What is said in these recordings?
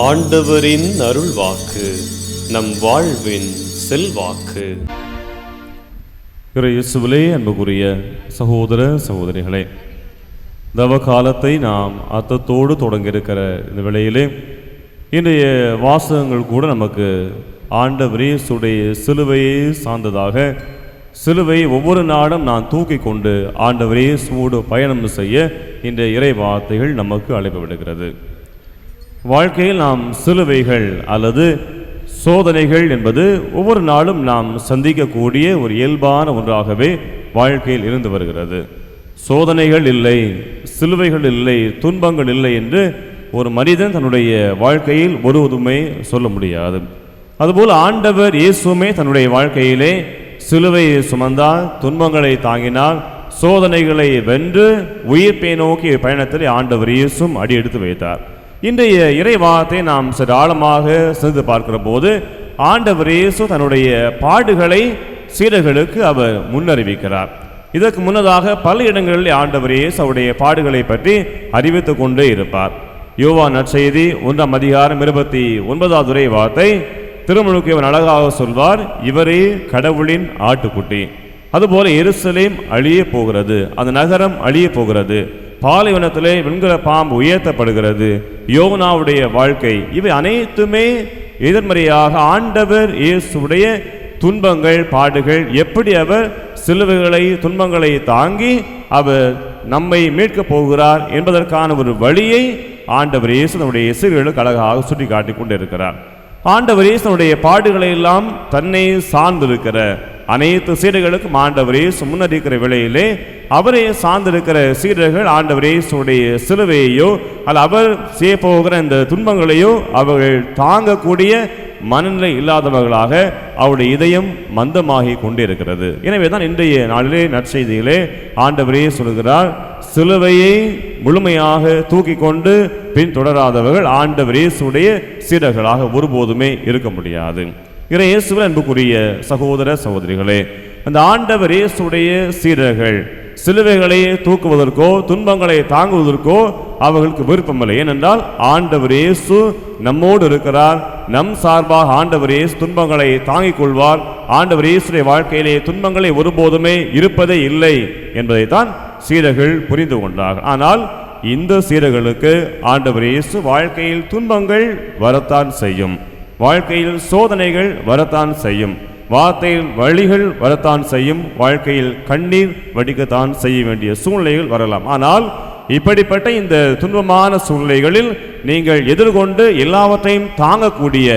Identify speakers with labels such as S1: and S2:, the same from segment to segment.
S1: ஆண்டவரின் அருள் வாக்கு நம் வாழ்வின் செல்வாக்கு.
S2: இயேசுவிலே அன்புக்குரிய சகோதர சகோதரிகளே தவ காலத்தை நாம் அர்த்தத்தோடு தொடங்கியிருக்கிற இந்த வேளையிலே இன்றைய வாசகங்கள் கூட நமக்கு ஆண்டவரே சுடைய சிலுவையை சார்ந்ததாக சிலுவை ஒவ்வொரு நாடும் நான் தூக்கி கொண்டு ஆண்டவர் பயணம் செய்ய இந்த இறை வார்த்தைகள் நமக்கு அழைப்பு விடுகிறது. வாழ்க்கையில் நாம் சிலுவைகள் அல்லது சோதனைகள் என்பது ஒவ்வொரு நாளும் நாம் சந்திக்கக்கூடிய ஒரு இயல்பான ஒன்றாகவே வாழ்க்கையில் இருந்து வருகிறது. சோதனைகள் இல்லை சிலுவைகள் இல்லை துன்பங்கள் இல்லை என்று ஒரு மனிதன் தன்னுடைய வாழ்க்கையில் ஒருவதுமே சொல்ல முடியாது. அதுபோல் ஆண்டவர் இயேசுமே தன்னுடைய வாழ்க்கையிலே சிலுவையை சுமந்தால் துன்பங்களை தாங்கினால் சோதனைகளை வென்று உயிர்ப்பை நோக்கி பயணத்தில் ஆண்டவர் இயேசும் அடி எடுத்து வைத்தார். இன்றைய இறைவாத்தை நாம் சற்று ஆழமாக சிந்து பார்க்கிற போது ஆண்டவர் இயேசு தன்னுடைய பாடுகளை சீடர்களுக்கு அவர் முன்னறிவிக்கிறார். இதற்கு முன்னதாக பல இடங்களில் ஆண்டவர் இயேசு அவருடைய பாடுகளை பற்றி அறிவித்துக் கொண்டே இருப்பார். யோவா நற்செய்தி ஒன்றாம் அதிகாரம் இருபத்தி ஒன்பதாவது உரை வார்த்தை திருமுழுக்கு இவன் அழகாக சொல்வார் இவரே கடவுளின் ஆட்டுக்குட்டி. அதுபோல எருசலேம் அழிய போகிறது அந்த நகரம் அழிய போகிறது. பாலைவனத்திலே வெண்கல பாம்பு உயர்த்தப்படுகிறது. யோகனாவுடைய வாழ்க்கை. இவை அனைத்துமே எதிர்மறையாக ஆண்டவர் இயேசுடைய துன்பங்கள் பாடுகள் எப்படி அவர் சிலுவைகளை துன்பங்களை தாங்கி அவர் நம்மை மீட்கப் போகிறார் என்பதற்கான ஒரு வழியை ஆண்டவர் இயேசு நம்முடைய இசைகளுக்கு அழகாக சுட்டி காட்டிக் கொண்டிருக்கிறார். ஆண்டவர் இயேசுனுடைய பாடுகளை எல்லாம் தன்னை சார்ந்திருக்கிற அனைத்து சீடர்களுக்கும் ஆண்டவரே முன்னறிக்கிற வேளையிலே அவரே சார்ந்திருக்கிற சீடர்கள் ஆண்டவரே இயேசுடைய சிலுவையையோ அல்ல அவர் செய்ய போகிற இந்த துன்பங்களையோ அவர்கள் தாங்கக்கூடிய மனநிலை இல்லாதவர்களாக அவருடைய இதயம் மந்தமாகி கொண்டிருக்கிறது. எனவே தான் இன்றைய நாளிலே நற்செய்தியிலே ஆண்டவரே சொல்கிறார் சிலுவையை முழுமையாக தூக்கி கொண்டு பின் தொடராதவர்கள் ஆண்டவர் இயேசுடைய சீடர்களாக ஒருபோதுமே இருக்க முடியாது. இறை இயேசுவில் அன்புக்குரிய சகோதர சகோதரிகளே அந்த ஆண்டவர் இயேசுடைய சீடர்கள் சிலுவைகளை தூக்குவதற்கோ துன்பங்களை தாங்குவதற்கோ அவர்களுக்கு விருப்பமில்லை ஏனென்றால் ஆண்டவர் இயேசு நம்மோடு இருக்கிறார். நம் சார்பாக ஆண்டவர் இயேசு துன்பங்களை தாங்கிக் கொள்வார். ஆண்டவர் இயேசுடைய வாழ்க்கையிலே துன்பங்களை ஒருபோதுமே இருப்பதே இல்லை என்பதைத்தான் சீடர்கள் புரிந்து கொண்டார்கள். ஆனால் இந்த சீடர்களுக்கு ஆண்டவர் இயேசு வாழ்க்கையில் துன்பங்கள் வரத்தான் செய்யும். வாழ்க்கையில் சோதனைகள் வரத்தான் செய்யும். வார்த்தையில் வழிகள் வரத்தான் செய்யும். வாழ்க்கையில் கண்ணீர் வடிக்கத்தான் செய்ய வேண்டிய சூழ்நிலைகள் வரலாம். ஆனால் இப்படிப்பட்ட இந்த துன்பமான சூழ்நிலைகளில் நீங்கள் எதிர்கொண்டு எல்லாவற்றையும் தாங்கக்கூடிய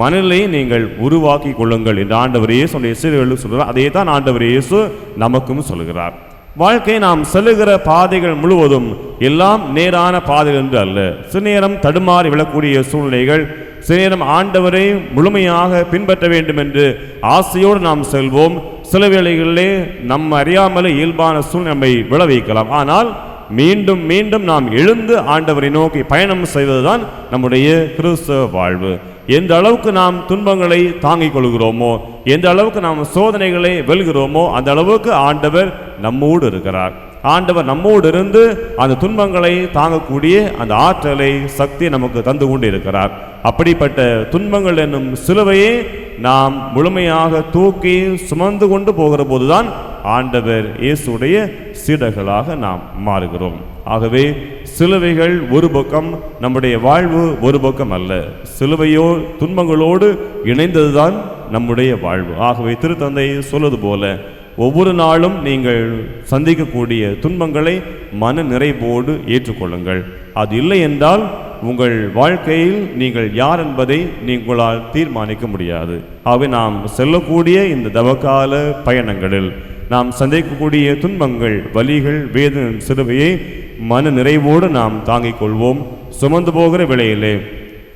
S2: மனநிலையை நீங்கள் உருவாக்கி கொள்ளுங்கள் என்று ஆண்டவர் இயேசு சீடர்களுக்கு சொல்கிறார். அதே தான் ஆண்டவர் இயேசு நமக்கும் சொல்கிறார். வாழ்க்கை நாம் செல்லுகிற பாதைகள் முழுவதும் எல்லாம் நேரான பாதைகள் என்று அல்ல. சில நேரம் தடுமாறி விழக்கூடிய சூழ்நிலைகள் சில நேரம் ஆண்டவரை முழுமையாக பின்பற்ற வேண்டும் என்று ஆசையோடு நாம் செல்வோம். சில வேளைகளிலே நம் அறியாமலே இயல்பான சூழ்நிலை விளைவிக்கலாம். ஆனால் மீண்டும் மீண்டும் நாம் எழுந்து ஆண்டவரை நோக்கி பயணம் செய்வதுதான் நம்முடைய கிறிஸ்தவ வாழ்வு. எந்த அளவுக்கு நாம் துன்பங்களை தாங்கிக் கொள்கிறோமோ எந்த அளவுக்கு நாம் சோதனைகளை வெல்கிறோமோ அந்த அளவுக்கு ஆண்டவர் நம்மோடு இருக்கிறார். ஆண்டவர் நம்மோடு இருந்து அந்த துன்பங்களை தாங்கக்கூடிய அந்த ஆற்றலை சக்தியை நமக்கு தந்து கொண்டு இருக்கிறார் அப்படிப்பட்ட துன்பங்கள் என்னும் சிலுவையே நாம் முழுமையாக தூக்கி சுமந்து கொண்டு போகிற போதுதான் ஆண்டவர் இயேசுடைய சீடர்களாக நாம் மாறுகிறோம். ஆகவே சிலுவைகள் ஒரு பக்கம் நம்முடைய வாழ்வு ஒரு பக்கம் அல்ல. சிலுவையோ துன்பங்களோடு இணைந்ததுதான் நம்முடைய வாழ்வு. ஆகவே திருத்தந்தை சொல்வது போல ஒவ்வொரு நாளும் நீங்கள் சந்திக்கக்கூடிய துன்பங்களை மன நிறைவோடு ஏற்றுக்கொள்ளுங்கள். அது இல்லை என்றால் உங்கள் வாழ்க்கையில் நீங்கள் யார் என்பதை நீங்களால் தீர்மானிக்க முடியாது. ஆகவே நாம் செல்லக்கூடிய இந்த தவக்கால பயணங்களில் நாம் சந்திக்கக்கூடிய துன்பங்கள் வலிகள் வேதனை சிறுவையை மன நிறைவோடு நாம் தாங்கிக் கொள்வோம். சுமந்து போகிற விலையிலே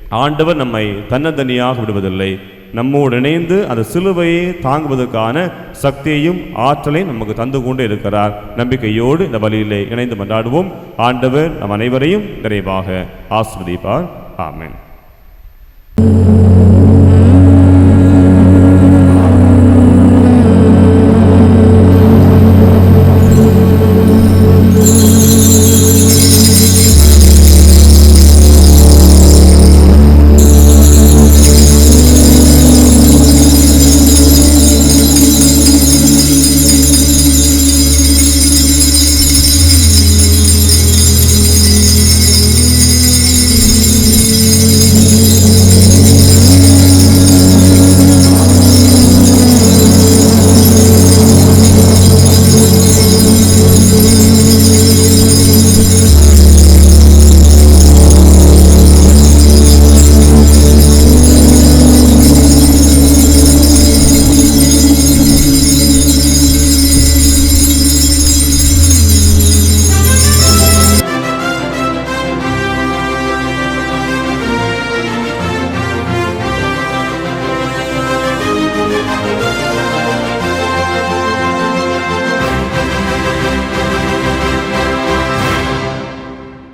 S2: ஆண்டவர் நம்மை தன்னந்தனியாக விடுவதில்லை. நம்மோடு இணைந்து அந்த சிலுவையை தாங்குவதற்கான சக்தியையும் ஆற்றலையும் நமக்கு தந்து கொண்டு இருக்கிறார். நம்பிக்கையோடு இந்த வழியிலே இணைந்து கொண்டாடுவோம் ஆண்டவர் நம் அனைவரையும் நிறைவாக ஆஸ்வதிப்பார் ஆமேன்.